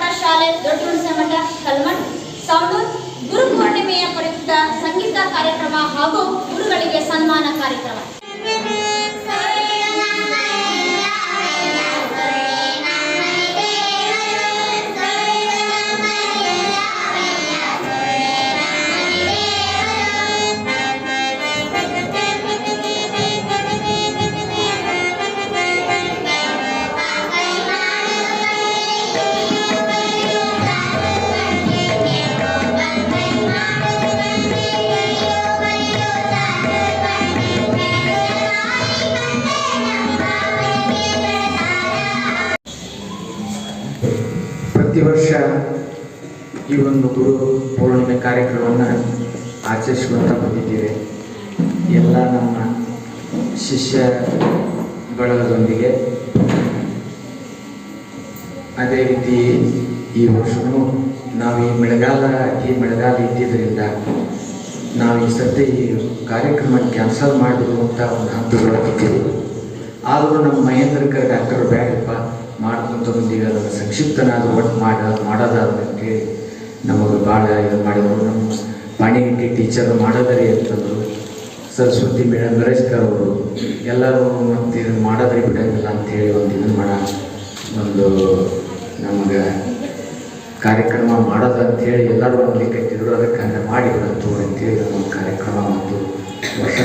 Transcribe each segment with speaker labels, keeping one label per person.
Speaker 1: ಪಾಠಶಾಲೆ ದೊಡ್ಡ ಮಠ ಕಲ್ಮಠ್ ಸೌಂಡೂರ್ ಗುರು ಪೂರ್ಣಿಮೆಯ ಪ್ರಯುಕ್ತ ಸಂಗೀತ ಕಾರ್ಯಕ್ರಮ ಹಾಗೂ ಗುರುಗಳಿಗೆ ಸನ್ಮಾನ ಕಾರ್ಯಕ್ರಮ.
Speaker 2: ವರ್ಷ ಈ ಒಂದು ಗುರು ಪೌರ್ಣಿಮೆ ಕಾರ್ಯಕ್ರಮವನ್ನು ಆಚರಿಸ್ಕೊಳ್ತಾ ಬಂದಿದ್ದೇವೆ. ಎಲ್ಲ ನಮ್ಮ ಶಿಷ್ಯ ಬಳಗದೊಂದಿಗೆ ಅದೇ ರೀತಿ ಈ ವರ್ಷವೂ ನಾವು ಈ ಮಳೆಗಾಲ ಈ ಮಳೆಗಾಲ ಇದ್ದಿದ್ದರಿಂದ ನಾವು ಈ ಸದ್ಯ ಈ ಕಾರ್ಯಕ್ರಮ ಕ್ಯಾನ್ಸಲ್ ಮಾಡಿರುವಂಥ ಒಂದು ಹಂತದೊಳಗಿದ್ದೀವಿ ಆದರೂ ನಮ್ಮ ಮಹೇಂದ್ರಕರ್ ಡಾಕ್ಟರ್ ಬ್ಯಾಡಪ್ಪ ಮಾಡ್ಕೊಂತ ಬಂದೀವಿ ಅದನ್ನು ಸಂಕ್ಷಿಪ್ತನಾದ ಒಟ್ಟು ಮಾಡ ಮಾಡೋದಾದ ಅಂತೇಳಿ ನಮಗೆ ಭಾಳ ಇದು ಮಾಡಿದರು. ನಮ್ಮ ಪಾಣಿಗಿಟ್ಟಿ ಟೀಚರ್ ಮಾಡೋದರಿ ಅಂತಂದರು ಸರಸ್ವತಿ ಮೇಡಮ್ ನರೇಶ್ಕರ್ ಅವರು ಎಲ್ಲರೂ ಮತ್ತು ಇದನ್ನು ಮಾಡೋದ್ರಿ ಬಿಡಂಗಿಲ್ಲ ಅಂತೇಳಿ ಒಂದು ಇದನ್ನು ಮಾಡ, ಒಂದು ನಮಗೆ ಕಾರ್ಯಕ್ರಮ ಮಾಡೋದು ಅಂತೇಳಿ ಎಲ್ಲರೂ ಒಂದು ಕಟ್ಟಿದ್ರು ಅದಕ್ಕೆ ಹಂಗೆ ಮಾಡಿ ಅಂತ ಅಂತೇಳಿ ನಮ್ಮ ಕಾರ್ಯಕ್ರಮ ಮತ್ತು ವರ್ಷ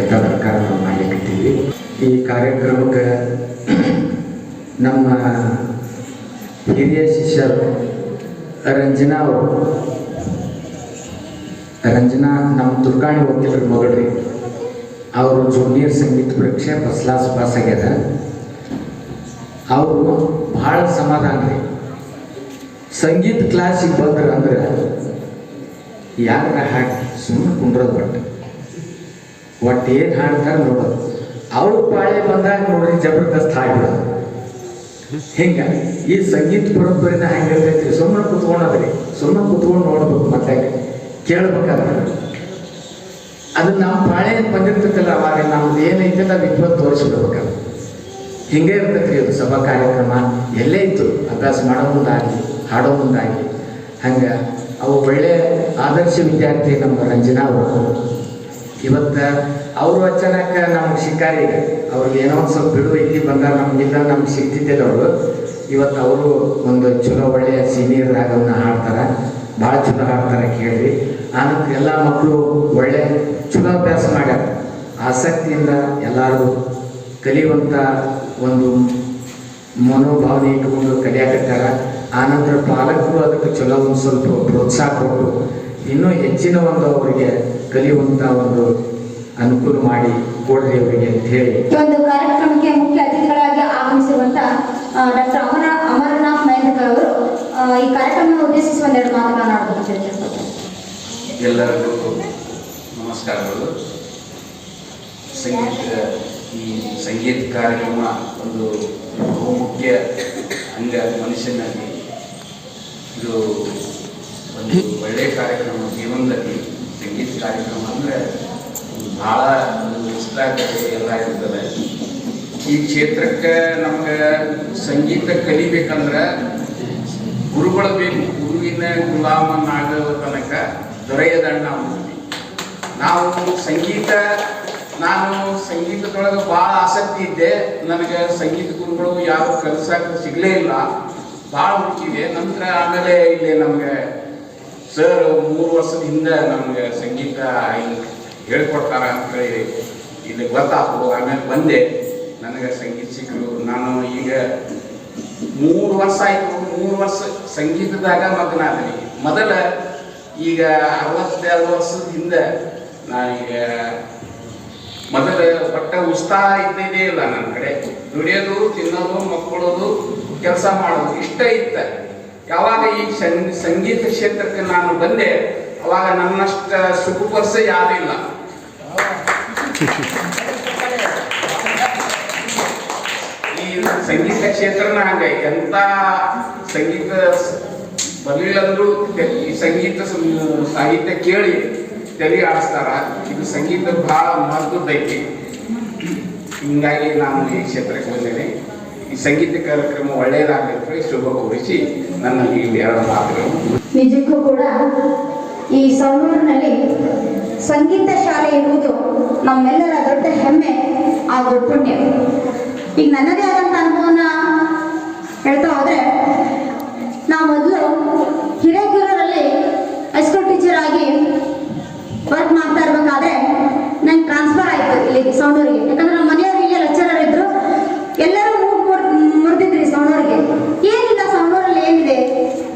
Speaker 2: ಎಲ್ಲ ಪ್ರಕಾರ ನಾವು ಮಾಡಲಿಕ್ಕಿದ್ದೀವಿ ಈ ಕಾರ್ಯಕ್ರಮಕ್ಕೆ ನಮ್ಮ ಹಿರಿಯ ಶಿಷ್ಯರು ರಂಜನಾ ಅವರು. ರಂಜನಾ, ನಮ್ಮ ದುರ್ಗಾಣಿ ವಕೀಲರ ಮಗಳ್ರಿ. ಅವರು ಜೂನಿಯರ್ ಸಂಗೀತ ಪರೀಕ್ಷೆ ಫಸ್ಟ್ ಕ್ಲಾಸ್ ಪಾಸ್ ಆಗ್ಯದ ಅವರು ಭಾಳ ಸಮಾಧಾನ ರೀ ಸಂಗೀತ ಕ್ಲಾಸಿಗೆ ಬಂದ್ರೆ ಅಂದ್ರೆ ಯಾರ ಹಾಕಿ ಸುಮ್ಮನೆ ಕುಂಡ್ರದ ಬಟ್ಟೆ ಒಟ್ಟು ಏನು ಹಾಡ್ತಾರೆ ನೋಡೋದು ಅವ್ರ ಪಾಳೆ ಬಂದಾಗ ನೋಡ್ರಿ ಜಬರ್ದಸ್ತ್ ಹಾಡ್ಬಿಡೋದು. ಹಿಂಗ? ಈ ಸಂಗೀತ ಪರಂಪರೆನ ಹೆಂಗಿರ್ತೈತಿ ಸುಮ್ಮನೆ ಕುತ್ಕೊಂಡದ್ರಿ. ಸುಮ್ಮನೆ ಕುತ್ಕೊಂಡು ನೋಡ್ಬೇಕು ಮತ್ತೆ. ಕೇಳ್ಬೇಕಾದ್ರೆ. ಅದು ನಮ್ಮ ಪಾಳೆ ಬಂದಿರ್ತೈತಲ್ಲ, ಅವಾಗ ನಮ್ದು ಏನೈತಲ್ಲ ವಿದ್ವತ್ ತೋರಿಸ್ಬಿಡ್ಬೇಕಾದ್ರೆ. ಹಿಂಗೆ ಇರ್ತೈತ್ರಿ ಅದು ಸಭಾ ಕಾರ್ಯಕ್ರಮ. ಎಲ್ಲೇ ಇತ್ತು. ಅಭ್ಯಾಸ ಮಾಡೋ ಮುಂದಾಗಿ ಹಾಡೋ ಮುಂದಾಗಿ ಹಂಗೆ ಅವು ಒಳ್ಳೆಯ ಆದರ್ಶ ವಿದ್ಯಾರ್ಥಿ ನಮ್ಮ ರಂಜನಾ ಅವರು. ಇವತ್ತು ಅವ್ರ ವಚನಕ್ಕೆ ನಮ್ಗೆ ಶಿಕಾರಿ ಅವ್ರಿಗೆ ಏನೋ ಒಂದು ಸ್ವಲ್ಪ ಬಿಡು, ಇಲ್ಲಿ ಬಂದಾಗ ನಮಗಿಂದ ನಮ್ಗೆ ಸಿಗ್ತಿದ್ದಿಲ್ಲ ಅವರು ಇವತ್ತು ಅವರು ಒಂದು ಚಲೋ ಒಳ್ಳೆಯ ಸೀನಿಯರ್ ರಾಗವನ್ನು ಹಾಡ್ತಾರೆ. ಭಾಳ ಚಲೋ ಹಾಡ್ತಾರೆ ಕೇಳಿ ಆನಂತರ ಎಲ್ಲ ಮಕ್ಕಳು ಒಳ್ಳೆ ಚಲೋ ಅಭ್ಯಾಸ ಮಾಡ್ಯಾರ. ಆಸಕ್ತಿಯಿಂದ ಎಲ್ಲರೂ ಕಲಿಯುವಂಥ ಒಂದು ಮನೋಭಾವನೆ ಇಟ್ಕೊಂಡು ಕಲಿಯಾಕತ್ತಾರ. ಆನಂತರ ಪಾಲಕರು ಅದಕ್ಕೆ ಚಲೋ ಒಂದು ಸ್ವಲ್ಪ ಪ್ರೋತ್ಸಾಹ ಕೊಟ್ಟು ಇನ್ನೂ ಹೆಚ್ಚಿನ ಒಂದು ಅವರಿಗೆ ಕಲಿಯುವಂಥ ಒಂದು ಅನುಕೂಲ ಮಾಡಿ ಅಂತ ಹೇಳಿ.
Speaker 3: ಈ ಒಂದು ಕಾರ್ಯಕ್ರಮಕ್ಕೆ ಮುಖ್ಯ ಅತಿಥಿಗಳಾಗಿ ಆಗಮಿಸಿರುವಂತಹ ಡಾಕ್ಟರ್ ಅಮರ ಅಮರನಾಥ್ ಮಹೇಂದ್ರ ಅವರು ಈ ಕಾರ್ಯಕ್ರಮ ಉದ್ದೇಶಿಸಿ ಒಂದೆರಡು ಮಾತುಗಳನ್ನು ಆಡಬೇಕು ಅಂತ
Speaker 4: ಎಲ್ಲರಿಗೂ ನಮಸ್ಕಾರಗಳು. ಸಂಗೀತ ಈ ಸಂಗೀತ ಕಾರ್ಯಕ್ರಮ ಒಂದು ಬಹುಮುಖ್ಯ ಅಂಗ ಮನುಷ್ಯನಲ್ಲಿ ಇದು ಒಂದು ಒಳ್ಳೆಯ ಕಾರ್ಯಕ್ರಮ ಜೀವನದಲ್ಲಿ ಸಂಗೀತ ಕಾರ್ಯಕ್ರಮ ಅಂದರೆ ಭಾಳ ಇಷ್ಟ ಆಗ್ತದೆ ಎಲ್ಲ ಇರ್ತದೆ. ಈ ಕ್ಷೇತ್ರಕ್ಕೆ ನಮ್ಗೆ ಸಂಗೀತ ಕಲಿಬೇಕಂದ್ರೆ ಗುರುಗಳು ಬೇಕು. ಗುರುವಿನ ಗುಲಾಮನಾಗುವ ತನಕ ದೊರೆಯದಣ್ಣ ನಾವು ಸಂಗೀತ, ನಾನು ಸಂಗೀತದೊಳಗೆ ಭಾಳ ಆಸಕ್ತಿ ಇದ್ದೆ. ನನಗೆ ಸಂಗೀತ ಗುರುಗಳು ಯಾವ ಕೆಲಸ ಸಿಗಲೇ ಇಲ್ಲ. ಭಾಳ ಹುಡುಕಿದೆ. ನಂತರ ಆಮೇಲೆ ಇಲ್ಲಿ ನಮಗೆ ಸರ್ ಮೂರು ವರ್ಷದ ಹಿಂದೆ ನಮ್ಗೆ ಸಂಗೀತ ಹೇಳ್ಕೊಡ್ತಾರ ಅಂತ ಹೇಳಿ ಇಲ್ಲಿ ಗೊತ್ತಾಗ್ತು ಆಮೇಲೆ ಬಂದೆ ನನಗೆ ಸಂಗೀತ ಸಿಕ್ಕರು ನಾನು ಈಗ ಮೂರು ವರ್ಷ ಆಯ್ತು. ಮೂರು ವರ್ಷ ಸಂಗೀತದಾಗ ಮಗ್ನಾದ್ರಿ ಮೊದಲ ಈಗ ಅರವತ್ತೆರಡು ವರ್ಷದ ಹಿಂದೆ ಈಗ ಮೊದಲ ಬಟ್ಟ ಉತ್ಸಾಹ ಇದ್ದಿದ್ದೇ ಇಲ್ಲ ನನ್ನ ಕಡೆ. ದುಡಿಯೋದು, ತಿನ್ನೋದು ಮಕ್ಕಳೋದು ಕೆಲಸ ಮಾಡೋದು ಇಷ್ಟ ಇತ್ತ. ಯಾವಾಗ ಈ ಸಂಗೀತ ಕ್ಷೇತ್ರಕ್ಕೆ ನಾನು ಬಂದೆ, ಅವಾಗ ನನ್ನಷ್ಟ ಸುಖ ವರ್ಷ ಯಾರಿಲ್ಲ. ಈ ಸಂಗೀತ ಕ್ಷೇತ್ರನ ಹಂಗ ಎಂತ ಸಂಗೀತ ಸ್- ಬರಲಿಲ್ಲ ಈ ಸಂಗೀತ ಸಾಹಿತ್ಯ ಕೇಳಿ ತೆಲಿ ಆಡಿಸ್ತಾರ. ಇದು ಸಂಗೀತ ಬಹಳ ಮಹತ್ವದ್ದೈತಿ ಹಿಂಗಾಗಿ ನಾನು ಈ ಕ್ಷೇತ್ರಕ್ಕೆ ಬಂದೇನೆ. ಈ ಸಂಗೀತ ಕಾರ್ಯಕ್ರಮ ಒಳ್ಳೆಯದಾಗಬೇಕು ಶುಭ ಕೋರಿಸಿ ನನ್ನ ಈ ಎರಡು ಮಾತುಗಳು.
Speaker 3: ನಿಜಕ್ಕೂ ಕೂಡ ಈ ಸವಣೂರಿನಲ್ಲಿ ಸಂಗೀತ ಶಾಲೆ ಇರುವುದು ನಮ್ಮೆಲ್ಲರ ದೊಡ್ಡ ಹೆಮ್ಮೆ ಹಾಗೂ ಪುಣ್ಯ ಈಗ ನನ್ನದೇ ಆದಂಥ ಅನುಭವನ ಹೇಳ್ತಾ ಹೋದ್ರೆ ನಾ ಮೊದಲು ಹಿರೇಕೆರೂರಲ್ಲಿ ಹೈಸ್ಕೂಲ್ ಟೀಚರ್ ಆಗಿ ವರ್ಕ್ ಮಾಡ್ತಾ ಇರ್ಬೇಕಾದ್ರೆ ನಂಗೆ ಟ್ರಾನ್ಸ್ಫರ್ ಆಯ್ತು ಇಲ್ಲಿ ಸೌಂಡೂರಿಗೆ ಯಾಕಂದ್ರೆ ನಮ್ಮ ಮನೆಯವರು ಇಲ್ಲೇ ಲೆಕ್ಚರರ್ ಇದ್ರು ಎಲ್ಲರೂ ಮೂಗ್ ಮುರ್ ಮುರಿದಿದ್ರಿ ಸೌಂಡೂರಿಗೆ ಏನಿಲ್ಲ ಸೌಂಡೂರಲ್ಲಿ ಏನಿದೆ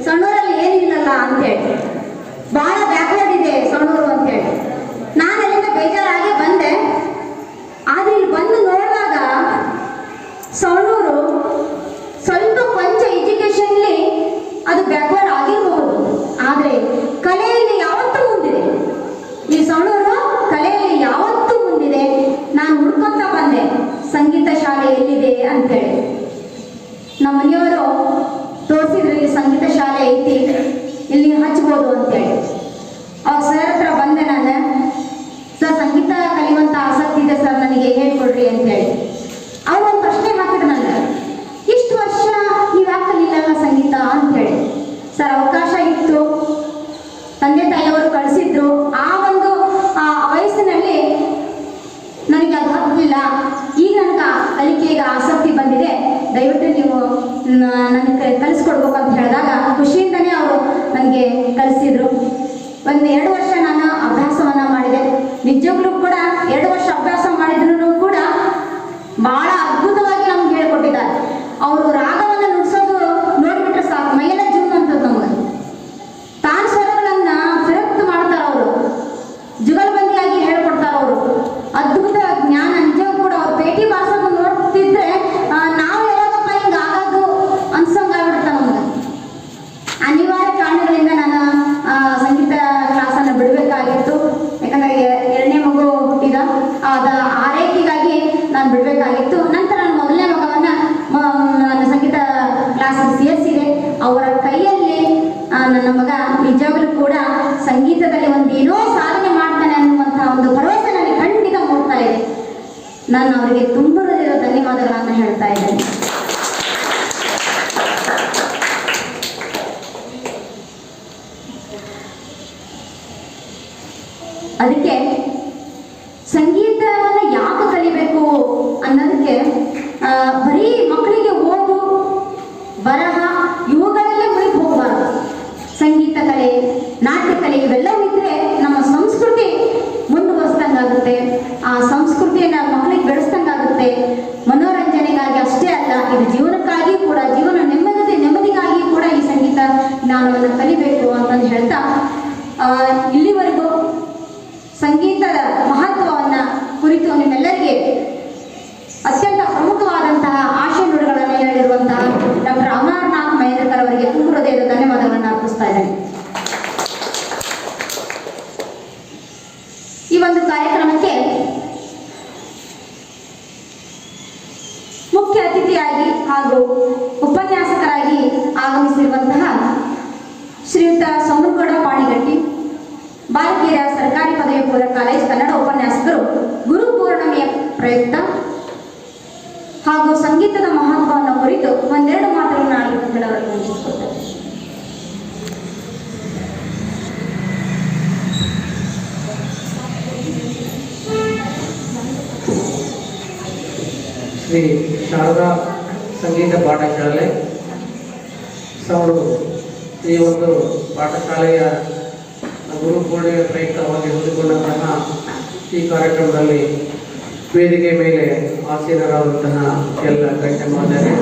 Speaker 3: ಸೌಂಡೂರಲ್ಲಿ ಏನಿಲ್ಲಲ್ಲ ಅಂತೇಳಿ ಬಹಳ ಬ್ಯಾಕ್ವರ್ಡ್ ಇದೆ ಸೌಂಡೂರು ಅಂತೇಳಿ ನಾನು ಅಲ್ಲಿಂದ ಬೇಜಾರಾಗಿ ಬಂದೆ ಆದ್ರೆ ಇಲ್ಲಿ ಬಂದು ನೋಡಿದಾಗ ಸೌಣೂರು ಸ್ವಲ್ಪ ಕೊಂಚ ಎಜುಕೇಶನ್ಲಿ ಅದು ಬ್ಯಾಕ್ವರ್ಡ್ ಆಗಿರಬಹುದು ಆದರೆ ಕಲೆಯಲ್ಲಿ ಯಾವತ್ತೂ ಮುಂದಿದೆ ಈ ಸೌಣೂರು ಕಲೆಯಲ್ಲಿ ಯಾವತ್ತೂ ಮುಂದಿದೆ ನಾನು ಹುಡ್ಕೊಂತ ಬಂದೆ ಸಂಗೀತ ಶಾಲೆ ಎಲ್ಲಿದೆ ಅಂತೇಳಿ ನಮ್ಮ ಮನೆಯವರು ತೋರಿಸಿದ್ರು ಇಲ್ಲಿ ಸಂಗೀತ ಶಾಲೆ ಐತಿ ಇಲ್ಲಿ ಹಚ್ಬೋದು ಅಂತೇಳಿ ಅವಾಗ ಸರ್ ಹತ್ರ ಬಂದೆ ನಾನು ಸರ್ ಸಂಗೀತ ಕಲಿಯುವಂತ ಆಸಕ್ತಿ ಇದೆ ಸರ್ ನನಗೆ ಹೇಳ್ಕೊಡ್ರಿ ಅಂತೇಳಿ ಅವ್ರು ಒಂದು ಪ್ರಶ್ನೆ ಹಾಕಿದ್ರು ನನಗೆ ಇಷ್ಟು ವರ್ಷ ನೀವು ಯಾಕೆ ಸಂಗೀತ ಸಂಗೀತ ಅಂತೇಳಿ ಸರ್, ಅವಕಾಶ ಇತ್ತು. ತಂದೆ ತಾಯಿಯವರು ಕಳಿಸಿದ್ರು. ಆ ಒಂದು ವಯಸ್ಸಿನಲ್ಲಿ ನನಗೆ ಅದು ಹತ್ತಲಿಲ್ಲ ಈಗ ನನಗೆ ಕಲಿಕೆಗೆ ಆಸಕ್ತಿ ಬಂದಿದೆ. ದಯವಿಟ್ಟು ನೀವು ನನಗೆ ಕಲಿಸ್ಕೊಡ್ಬೇಕು ಅಂತ ಹೇಳಿದಾಗ ಖುಷಿಯಿಂದನೇ ಅವರು ನನಗೆ ಕಲಿಸಿದ್ರು ಒಂದು ಎರಡು ವರ್ಷ ನಾನು ಅಭ್ಯಾಸವನ್ನು ಮಾಡಿದೆ. ನಿಜವಾಗ್ಲೂ ಕೂಡ ಎರಡು ವರ್ಷ ಅಭ್ಯಾಸ ಮಾಡಿದ್ರು ಕೂಡ ಬಹಳ ಅದ್ಭುತವಾಗಿ ನಮ್ಗೆ ಹೇಳ್ಕೊಟ್ಟಿದ್ದಾರೆ ಅವರು ರಾಗವನ್ನು ನುಡಿಸೋದು ನೋಡ್ಬಿಟ್ರೆ ಸಾಕು ಮೈಯೆಲ್ಲ ಜುಮ್ ಅಂತದ್ದು ನಮ್ಗೆ ತಾನ್ ಸ್ವರಗಳನ್ನ ಫಿರಕ್ತು ಮಾಡ್ತಾರ ಅವರು ಜುಗಲ್ಬಂದಿಯಾಗಿ ಹೇಳ್ಕೊಡ್ತಾರ ಅವರು ಅದ್ಭುತ ಜ್ಞಾನ ನಿಜವೂ ಕೂಡ ಅವ್ರ ಭೇಟಿ ಬಾರ್ಸೋದು ನೋಡ್ತಿದ್ರೆ ಆ, ನಾವು ಯಾವಾಗಪ್ಪ ಹಿಂಗ ಆಗೋದು ಅನ್ಸಂಗಾಗ್ಬಿಡ್ತ ನಮ್ಗೆ ಅನಿವಾರ್ಯ ಕಾರಣಗಳಿಂದ ನಾನು ಆ, ಸಂಗೀತ ಕ್ಲಾಸನ್ನು ಬಿಡಬೇಕಾಗಿತ್ತು ಯಾಕಂದ್ರೆ ಎ- ಎರಡನೇ ಮಗು ಹುಟ್ಟಿದ ಅದ ಆರೈಕೆಗಾಗಿ ನಾನು ಬಿಡಬೇಕಾಗಿತ್ತು ನಂತರ ನನ್ನ ಮೊದಲನೇ ಮಗವನ್ನ ಮ- ನನ್ನ ಸಂಗೀತ ಕ್ಲಾಸಿಗೆ ಸೇರಿಸಿದೆ ಅವರ ಕೈಯಲ್ಲಿ ಆ, ನನ್ನ ಮಗ ನಿಜವಾಗ್ಲೂ ಕೂಡ ಸಂಗೀತದಲ್ಲಿ ಒಂದು ಏನೋ ಸಾಧನೆ ಮಾಡ್ತಾನೆ ಅನ್ನುವಂತಹ ಒಂದು ಭರವಸೆ ನನಗೆ ಖಂಡಿತ ಮೂಡ್ತಾ ಇದೆ ನಾನು ಅವರಿಗೆ ತುಂಬ ಧನ್ಯವಾದಗಳನ್ನು ಹೇಳ್ತಾ ಇದ್ದೇನೆ. ಅದಕ್ಕೆ ಸಂಗೀತವನ್ನ ಯಾಕೆ ಕಲಿಬೇಕು ಅನ್ನೋದಕ್ಕೆ ಬರೀ ಮಕ್ಕಳಿಗೆ ಓದು ಬರಹ ಕಲಿಬೇಕು ಅಂತಂದು ಹೇಳ್ತಾ ಇಲ್ಲಿವರೆಗೂ ಸಂಗೀತದ ಮಹತ್ವವನ್ನ ಕುರಿತು ನಿಮ್ಮೆಲ್ಲರಿಗೆ ಅತ್ಯಂತ ಪ್ರಮುಖವಾದಂತಹ ಆಶಯ ನುಡಿಗಳನ್ನು ಹೇಳಿರುವಂತಹ ಡಾಕ್ಟರ್ ಅಮರನಾಥ್ ಮಹೇಂದ್ರಕರ್ ಅವರಿಗೆ ಹೃದಯದ ಧನ್ಯವಾದಗಳನ್ನು ಅರ್ಪಿಸ್ತಾ ಇದ್ದೇನೆ. ಈ ಒಂದು ಕಾರ್ಯಕ್ರಮಕ್ಕೆ ಮುಖ್ಯ ಅತಿಥಿಯಾಗಿ ಹಾಗೂ ಉಪನ್ಯಾಸಕರಾಗಿ ಆಗಮಿಸಿರುವಂತಹ ಶ್ರೀಯುತ ಸೋಮನಗೌಡ ಪಾಣಿಗಟ್ಟಿ ಬಾಲಕಿಯರ ಸರ್ಕಾರಿ ಪದವಿ ಪೂರ್ವ ಕಾಲೇಜ್ ಕನ್ನಡ ಉಪನ್ಯಾಸಕರು ಗುರು ಪೂರ್ಣಿಮೆಯ ಪ್ರಯುಕ್ತ ಹಾಗೂ ಸಂಗೀತದ ಮಹತ್ವವನ್ನು ಕುರಿತು ಒಂದೆರಡು ಮಾತುಗಳನ್ನು ಆಡಿಕೊಂಡು ಅವರಿಗೆ
Speaker 5: ಶ್ರೀ ಶಾರದಾ ಸಂಗೀತ ಪಾಠಶಾಲೆ ಸವಣೂರು ಈ ಒಂದು ಪಾಠಶಾಲೆಯ ಗುರು ಪೂರ್ಣಿಮೆ ಪ್ರಯುಕ್ತವಾಗಿ ಹೊಂದಿಕೊಂಡಂತಹ ಈ ಕಾರ್ಯಕ್ರಮದಲ್ಲಿ ವೇದಿಕೆ ಮೇಲೆ ಆಸೀನರಾದಂತಹ ಎಲ್ಲ ಗಣ್ಯಮಾನ್ಯರೇ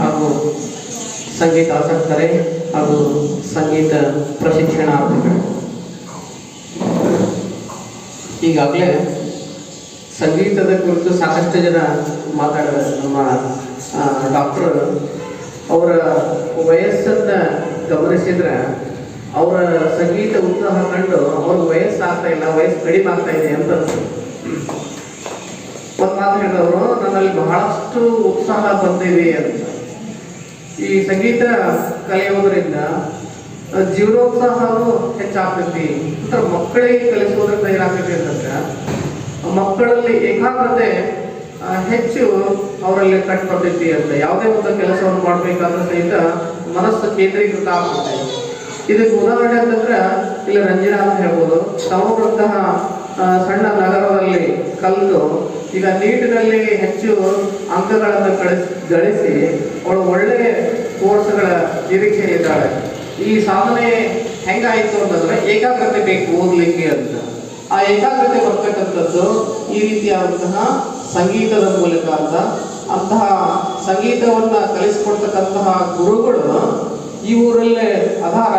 Speaker 5: ಹಾಗೂ ಸಂಗೀತ ಆಸಕ್ತರೇ ಹಾಗೂ ಸಂಗೀತ ಪ್ರಶಿಕ್ಷಣಾರ್ಥಿಗಳು ಈಗಾಗಲೇ ಸಂಗೀತದ ಕುರಿತು ಸಾಕಷ್ಟು ಜನ ಮಾತಾಡಿದ್ದಾರೆ. ನಮ್ಮ ಡಾಕ್ಟರ್ ಅವರ ವಯಸ್ಸನ್ನ ಗಮನಿಸಿದ್ರೆ, ಅವರ ಸಂಗೀತ ಉತ್ಸಾಹ ಕಂಡು ಅವ್ರ ವಯಸ್ಸು ಆಗ್ತಾ ಇಲ್ಲ, ವಯಸ್ಸು ಕಡಿಮೆ ಆಗ್ತಾ ಇದೆ ಅಂತ ಅನ್ಸುತ್ತೆ. ಒಂದು ಮಾತು ಹೇಳಿದವರು ನನ್ನಲ್ಲಿ ಬಹಳಷ್ಟು ಉತ್ಸಾಹ ಬಂದಿದೆ ಅಂತ ಈ ಸಂಗೀತ ಕಲಿಯೋದ್ರಿಂದ ಜೀವನೋತ್ಸಾಹವೂ ಹೆಚ್ಚಾಗ್ತೈತಿ ಮಕ್ಕಳಿಗೆ ಕಲಿಸೋದ್ರಿಂದ ಏನಾಗ್ತೈತಿ ಅಂತಂದ್ರೆ, ಮಕ್ಕಳಲ್ಲಿ ಏಕಾಗ್ರತೆ ಹೆಚ್ಚು ಅವರಲ್ಲಿ ಕಟ್ ಬರ್ತೈತಿ ಅಂತ. ಯಾವುದೇ ಒಂದು ಕೆಲಸವನ್ನು ಮಾಡಬೇಕಾದ್ರೂ ಸಹಿತ ಮನಸ್ಸು ಕೇಂದ್ರೀಕೃತ ಆಗುತ್ತೆ ಇದಕ್ಕೆ ಉದಾಹರಣೆ ಅಂತಂದ್ರೆ, ಇಲ್ಲಿ ರಂಜನಾ ಅಂತ ಹೇಳ್ಬೋದು. ತಮ್ಮಂತಹ ಸಣ್ಣ ನಗರದಲ್ಲಿ ಕಲಿತು ಈಗ ನೀಟಿನಲ್ಲಿ ಹೆಚ್ಚು ಅಂಕಗಳನ್ನು ಕಳಿಸ್, ಗಳಿಸಿ ಅವಳು ಒಳ್ಳೆ ಕೋರ್ಸ್ಗಳ ನಿರೀಕ್ಷೆ ಇದ್ದಾಳೆ ಈ ಸಾಧನೆ ಹೆಂಗಾಯಿತು ಅಂತಂದ್ರೆ, ಏಕಾಗ್ರತೆ ಬೇಕು ಓದ್ಲಿಕ್ಕೆ ಅಂತ. ಆ ಏಕಾಗ್ರತೆ ಬರ್ತಕ್ಕಂಥದ್ದು ಈ ರೀತಿಯಾದಂತಹ ಸಂಗೀತದ ಮೂಲಕ ಅಂತ ಅಂತಹ ಸಂಗೀತವನ್ನ ಕಲಿಸ್ಕೊಡ್ತಕ್ಕಂತಹ ಗುರುಗಳು ಈ ಊರಲ್ಲೇ ಆಧಾರ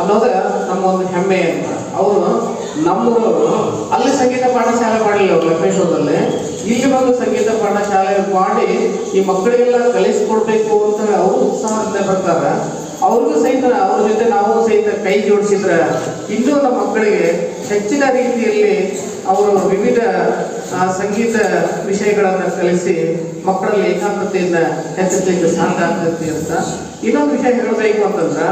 Speaker 5: ಅನ್ನೋದೇ ನಮ್ಮ ಒಂದು ಹೆಮ್ಮೆ ಅಂತ. ಅವರು ನಮ್ಮೂರವರು ಅಲ್ಲಿ ಸಂಗೀತ ಪಾಠಶಾಲೆ ಮಾಡಿಲ್ಲ ಅವರು ಲಕ್ಷ್ಮೇಶ್ವರದಲ್ಲಿ. ಇಲ್ಲಿ ಬಂದು ಸಂಗೀತ ಪಾಠಶಾಲೆ ಮಾಡಿ ಈ ಮಕ್ಕಳಿಗೆಲ್ಲ ಕಲಿಸ್ಕೊಡ್ಬೇಕು ಅಂತ ಅವರು ಉತ್ಸಾಹದಿಂದ ಬರ್ತಾರೆ. ಅವ್ರಿಗೂ ಸಹಿತ ಅವ್ರ ಜೊತೆ ನಾವು ಸಹಿತ ಕೈ ಜೋಡಿಸಿದ್ರೆ ಇನ್ನೂ ನಮ್ಮ ಮಕ್ಕಳಿಗೆ ಹೆಚ್ಚಿನ ರೀತಿಯಲ್ಲಿ ಅವರು ವಿವಿಧ ಸಂಗೀತ ವಿಷಯಗಳನ್ನು ಕಲಿಸಿ ಮಕ್ಕಳಲ್ಲಿ ಏಕಾಗ್ರತೆಯಿಂದ ಹೆಚ್ಚಿಸಲಿಕ್ಕೆ ಸಾಧ್ಯ ಆಗ್ತೈತಿ ಅಂತ. ಇನ್ನೊಂದು ವಿಷಯ ಹೇಳಬೇಕು ಅಂತಂದ್ರೆ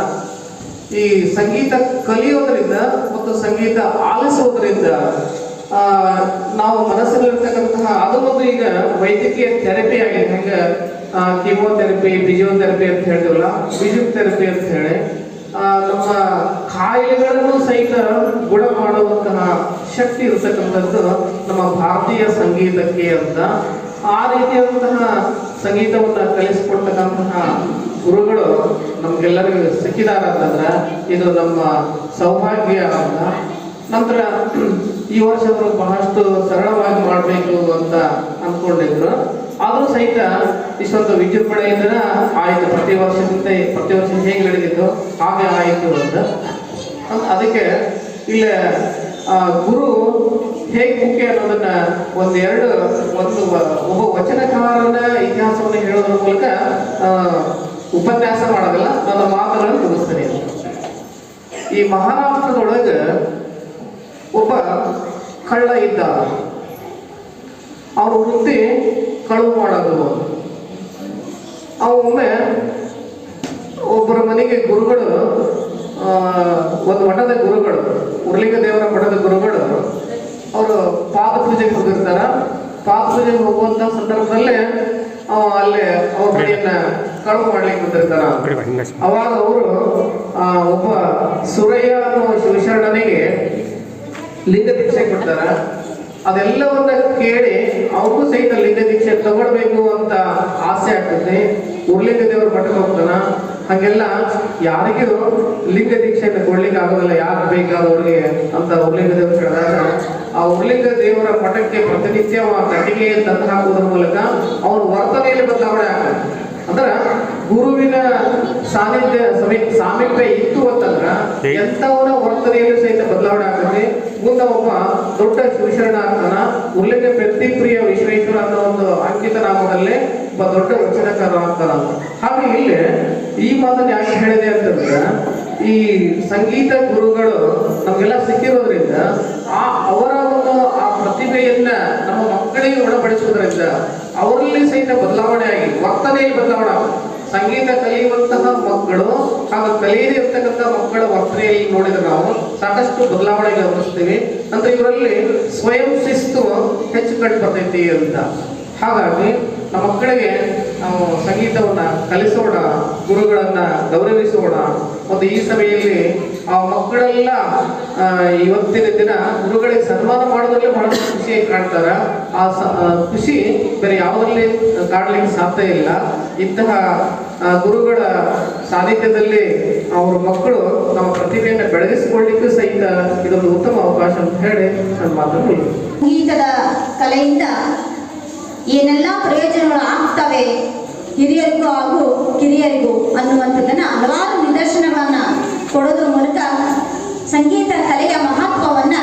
Speaker 5: ಈ ಸಂಗೀತ ಕಲಿಯೋದ್ರಿಂದ ಮತ್ತು ಸಂಗೀತ ಆಲಿಸೋದ್ರಿಂದ ಆ, ನಾವು ಮನಸ್ಸಲ್ಲಿರ್ತಕ್ಕಂತಹ ಅದು ಒಂದು ಈಗ ವೈದ್ಯಕೀಯ ಥೆರಪಿ ಆಗಿದೆ. ಹೆಂಗೆ ಕೀಮೋಥೆರಪಿ ಫಿಸಿಯೋಥೆರಪಿ ಅಂತ ಹೇಳ್ತೀವಲ್ಲ ಫಿಸಿಯೋಥೆರಪಿ ಅಂತ ಹೇಳಿ. ಆ, ನಮ್ಮ ಕಾಯಿಲೆಗಳನ್ನು ಸಹಿತ ಗುಣ ಮಾಡುವಂತಹ ಶಕ್ತಿ ಇರತಕ್ಕಂಥದ್ದು ನಮ್ಮ ಭಾರತೀಯ ಸಂಗೀತಕ್ಕೆ ಅಂತ. ಆ ರೀತಿಯಾದಂತಹ ಸಂಗೀತವನ್ನು ಕಲಿಸಿಕೊಡ್ತಕ್ಕಂತಹ ಗುರುಗಳು ನಮ್ಗೆಲ್ಲರಿಗೂ ಸಿಕ್ಕಿದ್ದಾರೆ ಅಂತಂದ್ರೆ ಇದು ನಮ್ಮ ಸೌಭಾಗ್ಯ ಅಂತ. ನಂತರ ಈ ವರ್ಷ ಬಹಳಷ್ಟು ಸರಳವಾಗಿ ಮಾಡಬೇಕು ಅಂತ ಅಂದ್ಕೊಂಡಿದ್ರು ಆದರೂ ಸಹಿತ ಇಷ್ಟೊಂದು ವಿಜೃಂಭಣೆಯಿಂದ ಆಯಿತು. ಪ್ರತಿ ವರ್ಷದಂತೆ ಪ್ರತಿ ವರ್ಷ ಹೇಗೆ ನಡೆದಿತ್ತು ಹಾಗೆ ಆಯಿತು ಅಂತ. ಅದಕ್ಕೆ ಇಲ್ಲ ಗುರು ಹೇಗೆ ಮುಖ್ಯ ಅನ್ನೋದನ್ನ ಒಂದೆರಡು, ಒಂದು ಒಬ್ಬ ವಚನಕಾರನ ಇತಿಹಾಸವನ್ನು ಹೇಳೋದ್ರ ಮೂಲಕ ಉಪನ್ಯಾಸ ಮಾಡೋದಿಲ್ಲ. ನನ್ನ ಮಾತುಗಳನ್ನು ಮುಗಿಸ್ತೇನೆ. ಈ ಮಹಾರಾಷ್ಟ್ರದೊಳಗೆ ಒಬ್ಬ ಕಳ್ಳ ಇದ್ದ ಅವ್ರ ವೃತ್ತಿ ಕಳುವು ಮಾಡೋದು. ಅವ ಒಮ್ಮೆ ಒಬ್ಬರ ಮನೆಗೆ ಗುರುಗಳು ಒಂದು ಮಠದ ಗುರುಗಳು ಉರ್ಲಿಂಗ ದೇವರ ಮಠದ ಗುರುಗಳು ಅವರು ಪಾದ ಪೂಜೆಗೆ ಹೋಗಿರ್ತಾರ. ಪಾದ ಪೂಜೆಗೆ ಹೋಗುವಂತ ಸಂದರ್ಭದಲ್ಲಿ ಅಲ್ಲಿ ಅವ್ರ ಮನೆಯನ್ನ ಕಳುವು ಮಾಡ್ಲಿಕ್ಕೆ ಬಂದಿರ್ತಾರ. ಅವಾಗ ಅವರು ಒಬ್ಬ ಸುರಯ್ಯ ಅನ್ನೋ ಶಿವಶರಣನಿಗೆ ಲಿಂಗ ದೀಕ್ಷೆ ಕೊಡ್ತಾರ. ಅದೆಲ್ಲವನ್ನ ಕೇಳಿ ಅವ್ರಿಗೂ ಸಹಿತ ಲಿಂಗ ದೀಕ್ಷೆ ತಗೊಳ್ಬೇಕು ಅಂತ ಆಸೆ ಆಗ್ತದೆ. ಉರ್ಲಿಂಗ ದೇವರ ಮಠಕ್ಕೆ ಹೋಗ್ತಾನ? ಹಂಗೆಲ್ಲ ಯಾರಿಗೂ ಲಿಂಗ ದೀಕ್ಷೆಯನ್ನು ಕೊಡ್ಲಿಕ್ಕೆ ಆಗೋದಿಲ್ಲ ಯಾರು ಬೇಕಾದವ್ರಿಗೆ ಅಂತ ಉರ್ಲಿಂಗ ದೇವರು ಹೇಳಿದಾಗ ಆ ಉರ್ಲಿಂಗ ದೇವರ ಮಠಕ್ಕೆ ಪ್ರತಿನಿತ್ಯ ಆ ಕಟ್ಟಿಗೆ ತಂದು ಹಾಕುವುದರ ಮೂಲಕ ಅವನ ವರ್ತನೆಯಲ್ಲಿ ಬದಲಾವಣೆ ಆಗ್ತದೆ ಅಂದ್ರ ಗುರುವಿನ ಸಾನ್ನಿಧ್ಯ ಸಮೀಪ ಸಾಮೀಪ್ಯ ಇತ್ತು ಅಂತಂದ್ರ ಎಂತವನ ವರ್ತನೆಯಲ್ಲಿ ಸಹಿತ ಬದಲಾವಣೆ ಆಗ್ತದೆ. ಮುಂದೆ ಒಬ್ಬ ದೊಡ್ಡ ಆಗ್ತಾನ ಪ್ರತಿಪ್ರಿಯ ಪ್ರಿಯ ವಿಶ್ವೇಶ್ವರ ಅನ್ನೋ ಒಂದು ಅಂಕಿತ ನಾಮದಲ್ಲಿ ಒಬ್ಬ ದೊಡ್ಡ ವಚನಕಾರ ಆಗ್ತಾನ ಹಾಗೆ ಇಲ್ಲಿ ಈ ಮಾತನ್ನು ಯಾಕೆ ಹೇಳಿದೆ ಅಂತಂದ್ರೆ, ಈ ಸಂಗೀತ ಗುರುಗಳು ನಮಗೆಲ್ಲ ಸಿಕ್ಕಿರೋದ್ರಿಂದ ಆ ಅವರ ಒಂದು ಆ ಪ್ರತಿಭೆಯನ್ನ ನಮ್ಮ ಮಕ್ಕಳಿಗೆ ಒಳಪಡಿಸೋದ್ರಿಂದ ಅವರಲ್ಲಿ ಸಹಿತ ಬದಲಾವಣೆ ಆಗಿ, ವರ್ತನೆಯಲ್ಲಿ ಬದಲಾವಣೆ ಆಗುತ್ತೆ. ಸಂಗೀತ ಕಲಿಯುವಂತಹ ಮಕ್ಕಳು ಹಾಗೂ ಕಲಿಯದೇ ಇರ್ತಕ್ಕಂಥ ಮಕ್ಕಳ ವರ್ತನೆಯಲ್ಲಿ ನೋಡಿದ್ರೆ ನಾವು ಸಾಕಷ್ಟು ಬದಲಾವಣೆ ಗಮನಿಸ್ತೀವಿ ಅಂದ್ರೆ ಇವರಲ್ಲಿ ಸ್ವಯಂ ಶಿಸ್ತು ಹೆಚ್ಚು ಕಂಡು ಬರ್ತೈತಿ ಅಂತ. ಹಾಗಾಗಿ ನಮ್ಮ ಮಕ್ಕಳಿಗೆ ನಾವು ಸಂಗೀತವನ್ನ ಕಲಿಸೋಣ, ಗುರುಗಳನ್ನ ಗೌರವಿಸೋಣ. ಮತ್ತು ಈ ಸಭೆಯಲ್ಲಿ ಆ ಮಕ್ಕಳೆಲ್ಲ ಇವತ್ತಿನ ದಿನ ಗುರುಗಳಿಗೆ ಸನ್ಮಾನ ಮಾಡೋದ್ರಲ್ಲಿ ಬಹಳ ಖುಷಿ ಕಾಣ್ತಾರ. ಆ ಖುಷಿ ಬೇರೆ ಯಾವುದರಲ್ಲಿ ಕಾಡ್ಲಿಕ್ಕೆ ಸಾಧ್ಯ ಇಲ್ಲ. ಇಂತಹ ಗುರುಗಳ ಸಾನ್ನಿಧ್ಯದಲ್ಲಿ ಅವ್ರ ಮಕ್ಕಳು ನಮ್ಮ ಪ್ರತಿಭೆಯನ್ನು ಬೆಳಗಿಸಿಕೊಳ್ಳಿಕ್ಕೂ ಸಹಿತ ಇದೊಂದು ಉತ್ತಮ ಅವಕಾಶ ಅಂತ ಹೇಳಿ ನನ್ನ ಮಾತನ್ನು
Speaker 3: ಸಂಗೀತದ ಕಲೆಯಿಂದ ಏನೆಲ್ಲ ಪ್ರಯೋಜನಗಳು ಆಗ್ತವೆ ಹಿರಿಯರಿಗೂ ಹಾಗೂ ಕಿರಿಯರಿಗೂ ಅನ್ನುವಂಥದ್ದನ್ನ ಹಲವಾರು ನಿದರ್ಶನಗಳನ್ನ ಕೊಡೋದ್ರ ಮೂಲಕ ಸಂಗೀತ ಕಲೆಯ ಮಹತ್ವವನ್ನ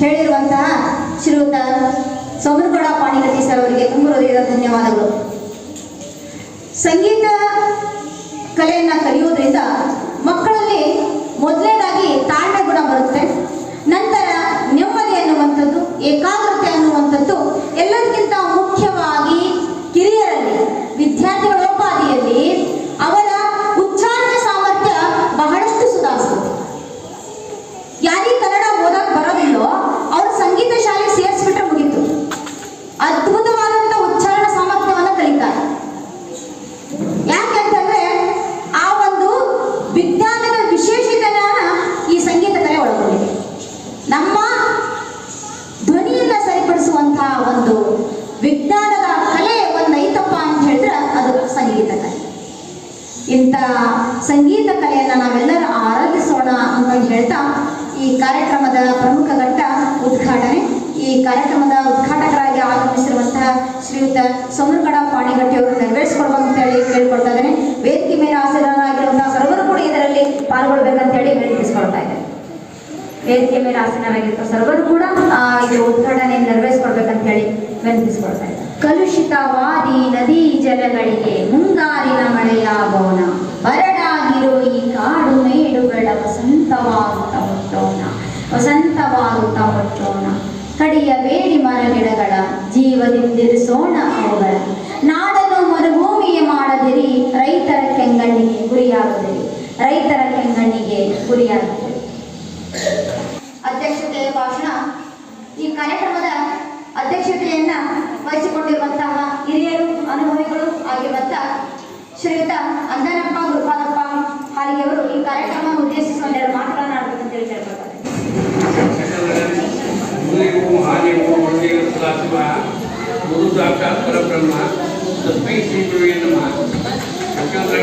Speaker 3: ಹೇಳಿರುವಂತಹ ಶ್ರೀಯುತ ಸೋಮನಗೌಡ ಪಾಣಿಗತಿ ಸರ್ ಅವರಿಗೆ ತುಂಬ ಹೃದಯದ ಧನ್ಯವಾದಗಳು. ಸಂಗೀತ ಕಲೆಯನ್ನ ಕಲಿಯೋದ್ರಿಂದ ಮಕ್ಕಳಲ್ಲಿ ಮೊದಲನೇದಾಗಿ ತಾಳ್ಮೆ ಗುಣ ಬರುತ್ತೆ. ನಂತರ ನೆಮ್ಮದಿ ಅನ್ನುವಂಥದ್ದು ಏಕಾಗ್ರತೆ ಅನ್ನುವಂಥದ್ದು ಎಲ್ಲದಕ್ಕಿಂತ ಮುಖ್ಯವಾಗಿ ಕಿರಿಯರಲ್ಲಿ ವಿದ್ಯಾರ್ಥಿಗಳೋಪಾದಿಯಲ್ಲಿ ಅವರ ಉಚ್ಚಾರಣೆ ಸಾಮರ್ಥ್ಯ ಬಹಳ ಇಂಥ ಸಂಗೀತ ಕಲೆಯನ್ನು ನಾವೆಲ್ಲರೂ ಆರಾಧಿಸೋಣ ಅಂತ ಹೇಳ್ತಾ ಈ ಕಾರ್ಯಕ್ರಮದ ಪ್ರಮುಖ ಘಟ್ಟ ಉದ್ಘಾಟನೆ ಈ ಕಾರ್ಯಕ್ರಮದ ಉದ್ಘಾಟಕರಾಗಿ ಆಗಮಿಸಿರುವಂತಹ ಶ್ರೀಯುತ ಸೋಮರಗಡ ಪಾಣಿಗಟ್ಟಿ ಅವರು ನೆರವೇರಿಸಿಕೊಡ್ಬೇಕು ಅಂತ ಹೇಳಿ ಕೇಳ್ಕೊಳ್ತಾ ಇದ್ದೇನೆ ವೇದಿಕೆ ಮೇಲೆ ಆಸೀನರಾಗಿರುವಂತಹ ಸರ್ವರು ಕೂಡ ಇದರಲ್ಲಿ ಪಾಲ್ಗೊಳ್ಬೇಕಂತ ಹೇಳಿ ವಿನಂತಿಸ್ಕೊಳ್ತಾ ಇದೆ ವೇದಿಕೆ ಮೇಲೆ ಆಸೀನರಾಗಿರುವ ಸರ್ವರು ಕೂಡ ಇದು ಉದ್ಘಾಟನೆ ನೆರವೇರಿಸ್ಕೊಡ್ಬೇಕಂತ ಹೇಳಿ ವಿನಂತಿಸ್ಕೊಳ್ತಾ ಇದ್ದಾರೆ ಕಲುಷಿತವಾದಿ ನದಿ ಜಲಗಳಿಗೆ ಮುಂಗಾರಿನ ಮಳೆಯಾಗೋಣ ಬರಡಾಗಿರೋ ಈ ಕಾಡು ಮೇಡುಗಳ ವಸಂತವಾಗುತ್ತಾ ಹೊಟ್ಟೋಣ ವಸಂತವಾಗುತ್ತಾ ಹೊಟ್ಟೋಣ ಕಡಿಯಬೇಡಿ ಮರಗಿಡಗಳ ಜೀವದಿಂದಿರಿಸೋಣ ಅವುಗಳ. ನಾಡನ್ನು ಮರುಭೂಮಿಗೆ ಮಾಡದಿರಿ, ರೈತರ ಕೆಂಗಣ್ಣಿಗೆ ಗುರಿಯಾಗದಿರಿ. ರೈತರ ಕೆಂಗಣ್ಣಿಗೆ ಗುರಿಯಾಗುತ್ತದೆ ಅಧ್ಯಕ್ಷತೆಯ ಭಾಷಣ ಈ ಕಾರ್ಯಕ್ರಮದ ಅಧ್ಯಕ್ಷತೆಯನ್ನ ವಹಿಸಿಕೊಂಡಿರುವಂತಹ ಹಿರಿಯರು ಅನುಭವಿಗಳು ಆಗಿರುವಂತಹ ಶ್ರೀಯುತ ಅಂದನಪ್ಪ ಗುರುಪಾದಪ್ಪ ಹಾಲಿಗೆಯವರು ಈ ಕಾರ್ಯಕ್ರಮವನ್ನು ಉದ್ದೇಶಿಸಿ ಒಂದೆರಡು ಮಾತುಗಳನ್ನು ಆಡಬೇಕಂತ ಹೇಳಿ
Speaker 6: ಗುರು ಸಾಕ್ಷಾತ್ ಪರಬ್ರಹ್ಮ ತಸ್ಮೈ ಶ್ರೀ ಗುರುವೇ ನಮಃ. ಯಾಕಂದ್ರೆ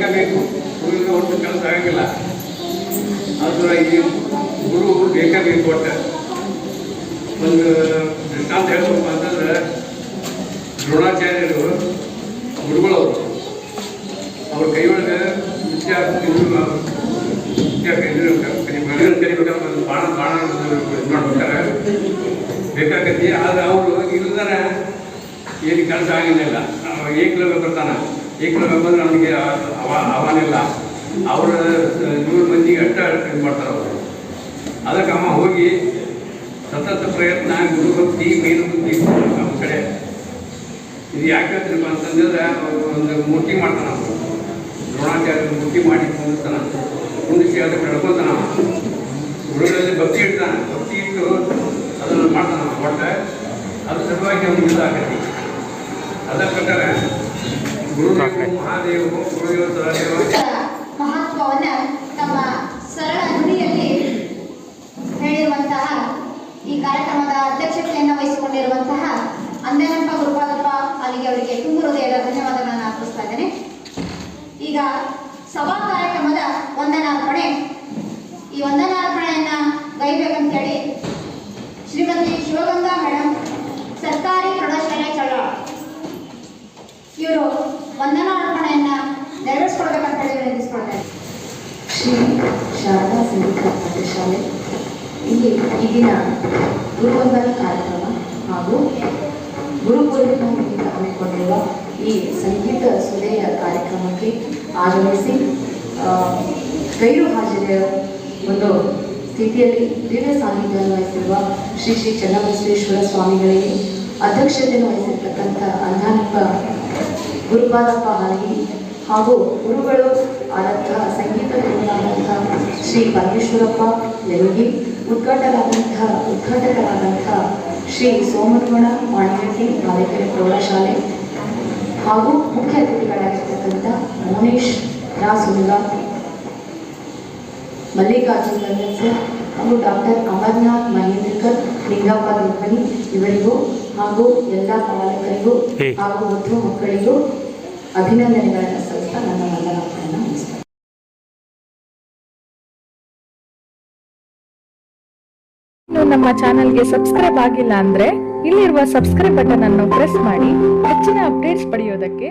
Speaker 6: ಮುಖ್ಯ ಬೇಕಾಗಬೇಕು. ಗುರುವಿಗೆ ಒಟ್ಟು ಕೆಲಸ ಆಗಿಲ್ಲ ಆದ್ರೆ ಈ ಗುರು ಬೇಕಾಗಬೇಕು ಒಟ್ಟು. ಒಂದು ದೃಷ್ಟಾಂತ ಹೇಳ್ಬೇಕು ಅಂತಂದ್ರೆ ದ್ರೋಣಾಚಾರ್ಯರು, ಗುರುಗಳವರು, ಅವ್ರ ಕೈ ಒಳಗೆ ಮಗನ ಕರಿಬೇಕಾದ್ರೆ ಒಂದು ಬಾಣ ಬಾಣ ಮಾಡ್ಬೇಕಾರೆ ಬೇಕಾಗತ್ತಿ. ಆದ್ರೆ ಅವರು ಇಲ್ದಾರ ಏನು ಕೆಲಸ ಆಗಿಲ್ಲ. ಏಕಲವ್ಯ ಬರ್ತಾನ ಏಕಲವ್ಯ ಬಂದ್ರೆ ನಮಗೆ ಅವ ಅವನಿಲ್ಲ. ಅವರ ನೂರು ಮಂದಿಗೆ ಅಟ್ಟ ಇದು ಮಾಡ್ತಾರೆ ಅವರು. ಅದಕ್ಕೆ ಅಮ್ಮ ಹೋಗಿ ಸತತ ಪ್ರಯತ್ನ ಗುರು ಭಕ್ತಿ ಮೀನು ಬುದ್ಧಿ ನಮ್ಮ ಕಡೆ. ಇದು ಯಾಕೆ ಹೇಳ್ತೀನಪ್ಪ ಅಂತಂದ್ರೆ ಒಂದು ಮೂರ್ತಿ ಮಾಡ್ತಾನ. ದ್ರೋಣಾಚಾರ್ಯ ಮೂರ್ತಿ ಮಾಡಿ ಕುಂದಿಸ್ತಾನ ಕುಂದಿಸಿ ಅದಕ್ಕೆ ನಡ್ಕೊತಾನ. ಗುರುಗಳಲ್ಲಿ ಭಕ್ತಿ ಇಡ್ತಾನ. ಭಕ್ತಿ ಇಟ್ಟು ಅದನ್ನು ಮಾಡ್ತಾನ ಕೊಟ್ಟೆ ಅದು ಸಲುವಾಗಿ ಅವ್ನು ಇದಾಗತ್ತೆ. ಅದಕ್ಕೆ ಪ್ರಕಾರ
Speaker 3: ಮಹತ್ವವನ್ನ ತಮ್ಮ ಸರಳ ನುಡಿಯಲ್ಲಿ ಹೇಳಿರುವಂತಹ ಈ ಕಾರ್ಯಕ್ರಮದ ಅಧ್ಯಕ್ಷತೆಯನ್ನು ವಹಿಸಿಕೊಂಡಿರುವಂತಹ ಅಂದನಪ್ಪ ಗುರುಪಾದಪ್ಪ ಅಲ್ಲಿಗೆ ಅವರಿಗೆ ತುಂಬು ಹೃದಯದ ಧನ್ಯವಾದಗಳನ್ನು ಅರ್ಪಿಸ್ತಾ ಇದ್ದೇನೆ. ಈಗ ಸಭಾ ಕಾರ್ಯಕ್ರಮದ ವಂದನಾರ್ಪಣೆ. ಈ ವಂದನಾರ್ಪಣೆಯನ್ನ ಗೈಬೇಕಂತೇಳಿ ಶ್ರೀಮತಿ ಶಿವಗಂಗಾ ಮೇಡಮ್ ಸರ್ಕಾರಿ ಪ್ರೌಢಶಾಲೆ ಚಳ್ಳಾಳ ಇವರು ವಂದನಾರ್ಪಣೆಯನ್ನ ನೆರವೇರಿಸ್ಕೊಡ್ಬೇಕಂತ ಹೇಳಿ ವಿನಂತಿಸ್ಕೊಳ್ತೇನೆ
Speaker 7: ಶ್ರೀ ಶಾರದಾ ಸಂಗೀತ ಪಾಠಶಾಲೆ ಇಲ್ಲಿ ಈ ದಿನ ಗುರುವಂದನ ಕಾರ್ಯಕ್ರಮ ಹಾಗೂ ಗುರುಪೂರ್ಣಿಮಾ ನಿಮಿತ್ತ ಹಮ್ಮಿಕೊಂಡಿರುವ ಈ ಸಂಗೀತ ಸುದೆಯ ಕಾರ್ಯಕ್ರಮಕ್ಕೆ ಆಗಮಿಸಿ ಗೈರು ಹಾಜರಿಯ ಒಂದು ಸ್ಥಿತಿಯಲ್ಲಿ ದಿವ್ಯ ಸಾನ್ನಿಧ್ಯವನ್ನು ವಹಿಸಿರುವ ಶ್ರೀ ಶ್ರೀ ಚನ್ನಬಸವೇಶ್ವರ ಸ್ವಾಮಿಗಳಿಗೆ ಅಧ್ಯಕ್ಷತೆಯನ್ನು ವಹಿಸಿರ್ತಕ್ಕಂಥ ಅಂಧಾನಪ್ಪ ಗುರುಪಾದಪ್ಪ ಹಾಲಿ ಹಾಗೂ ಗುರುಗಳು ಆದಂತಹ ಸಂಗೀತ ಗುರುಗಳಾದಂತಹ ಶ್ರೀ ಪರಮೇಶ್ವರಪ್ಪ ಯಲುಗಿ ಉದ್ಘಾಟಕರಾದಂತಹ ಉದ್ಘಾಟಕರಾದಂತಹ ಶ್ರೀ ಸೋಮನಗೌಡ ಮಾಣಿಗಟ್ಟಿ ಬಾಲಿಕೆರೆ ಪ್ರೌಢಶಾಲೆ ಹಾಗೂ ಮುಖ್ಯ ಅತಿಥಿಗಳಾಗಿರ್ತಕ್ಕಂಥ ಮೋನೇಶ್ ರಾಸುಲ್ಲ ಮಲ್ಲಿಕಾರ್ಜುನ್ ರಂಗನ್ ಸರ್ ಹಾಗೂ ಡಾಕ್ಟರ್ ಅಮರ್ನಾಥ್ ಮಹೇಂದ್ರಕರ್ ಲಿಂಗಪ್ಪ ದುರ್ಬನಿ ಇವರಿಗೂ ಹಾಗೂ ಎಲ್ಲ ಪಾಲಕರಿಗೂ ಹಾಗೂ ವಧು ಮಕ್ಕಳಿಗೂ ಅಭಿನಂದನೆಗಳನ್ನು ಸಲ್ಲಿಸ್ತಾ ನನ್ನ ವಂದನಾರ್ಪಣೆಯನ್ನು ಮುಗಿಸ್ತೇನೆ
Speaker 8: ಇನ್ನು ನಮ್ಮ ಚಾನೆಲ್ಗೆ ಸಬ್ಸ್ಕ್ರೈಬ್ ಆಗಿಲ್ಲ ಅಂದ್ರೆ ಇಲ್ಲಿರುವ ಸಬ್ಸ್ಕ್ರೈಬ್ ಬಟನ್ ಅನ್ನು ಪ್ರೆಸ್ ಮಾಡಿ ಹೆಚ್ಚಿನ ಅಪ್ಡೇಟ್ಸ್ ಪಡೆಯೋದಕ್ಕೆ